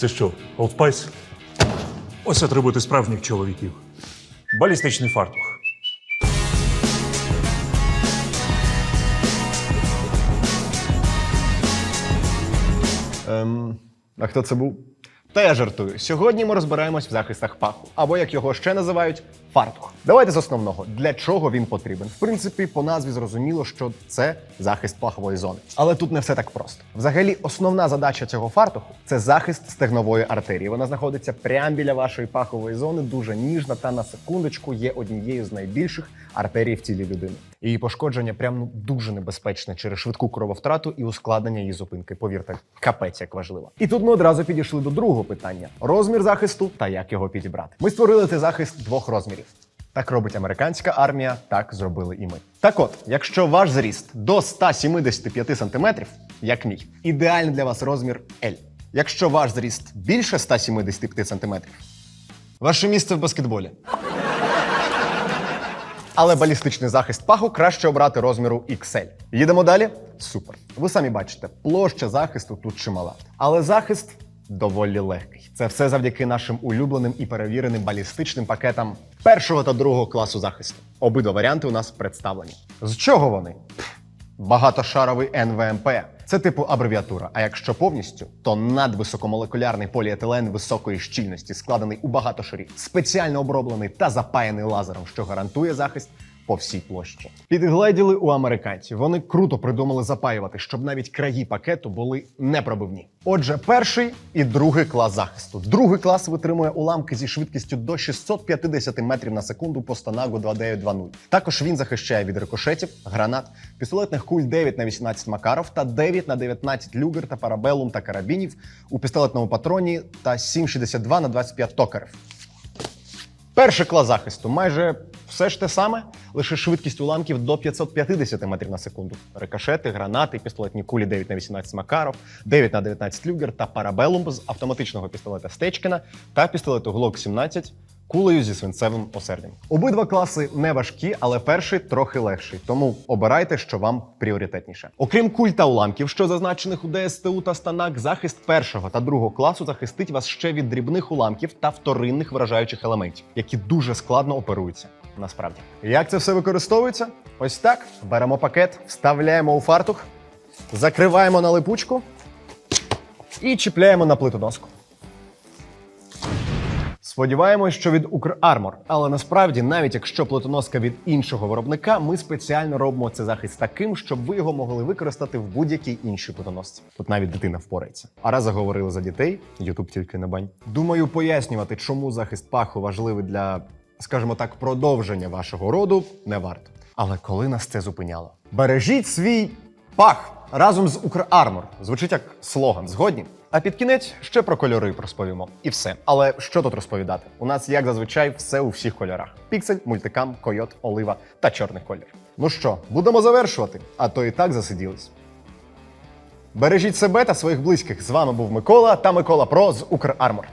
Це що, Old? Ось атрибути справжніх чоловіків. Балістичний фартух. Ем, а хто це був? Та я жартую. Сьогодні ми розбираємось в захистах паху, або як його ще називають, фартух. Давайте з основного. Для чого він потрібен? В принципі, по назві зрозуміло, що це захист пахової зони. Але тут не все так просто. Взагалі, основна задача цього фартуху це захист стегнової артерії. Вона знаходиться прямо біля вашої пахової зони, дуже ніжна та на секундочку є однією з найбільших артерій в тілі людини. Її пошкодження прям ну, дуже небезпечне через швидку крововтрату і ускладнення її зупинки. Повірте, капець як важливо. І тут ми одразу підійшли до другого питання: розмір захисту та як його підібрати. Ми створили цей захист двох розмірів. Так робить американська армія, так зробили і ми. Так от, якщо ваш зріст до 175 см, як мій, ідеальний для вас розмір L. Якщо ваш зріст більше 175 см, ваше місце в баскетболі. Але балістичний захист паху краще обрати розміру XL. Їдемо далі? Супер. Ви самі бачите, площа захисту тут чимала. Але захист доволі легкий. Це все завдяки нашим улюбленим і перевіреним балістичним пакетам першого та другого класу захисту. Обидва варіанти у нас представлені. З чого вони? Багатошаровий НВМП. Це типу абревіатура. А якщо повністю, то надвисокомолекулярний поліетилен високої щільності, складений у багато шарів, спеціально оброблений та запаяний лазером, що гарантує захист по всій площі. Підгледіли у американців. Вони круто придумали запаювати, щоб навіть краї пакету були непробивні. Отже, перший і другий клас захисту. Другий клас витримує уламки зі швидкістю до 650 метрів на секунду по станагу 2920. Також він захищає від рикошетів, гранат, пістолетних куль 9 на 18 Макаров та 9 на 19 люгер та парабелум та карабінів у пістолетному патроні та 7,62 на 25 токарів. Перший клас захисту майже все ж те саме, лише швидкість уламків до 550 метрів на секунду. Рикошети, гранати, пістолетні кулі 9 на 18 Макаров, 9 на 19 Люгер та парабелум з автоматичного пістолета Стечкіна та пістолету Glock 17 кулею зі свинцевим осердям. Обидва класи не важкі, але перший трохи легший, тому обирайте, що вам пріоритетніше. Окрім куль та уламків, що зазначених у ДСТУ та станак, захист першого та другого класу захистить вас ще від дрібних уламків та вторинних вражаючих елементів, які дуже складно оперуються. Насправді, як це все використовується? Ось так: беремо пакет, вставляємо у фартух, закриваємо на липучку і чіпляємо на плитоноску. Сподіваємось, що від Укрармор, але насправді, навіть якщо плитоноска від іншого виробника, ми спеціально робимо цей захист таким, щоб ви його могли використати в будь-якій іншій плитоносці. Тут навіть дитина впорається. А раз заговорили за дітей, Ютуб тільки на бань. Думаю, пояснювати, чому захист паху важливий для, скажімо так, продовження вашого роду, не варто. Але коли нас це зупиняло? Бережіть свій пах разом з Укрармор. Звучить як слоган. Згодні? А під кінець ще про кольори розповімо. І все. Але що тут розповідати? У нас, як зазвичай, все у всіх кольорах: піксель, мультикам, койот, олива та чорний колір. Ну що, будемо завершувати, а то і так засиділись. Бережіть себе та своїх близьких. З вами був Микола та Микола Про з Укрармор.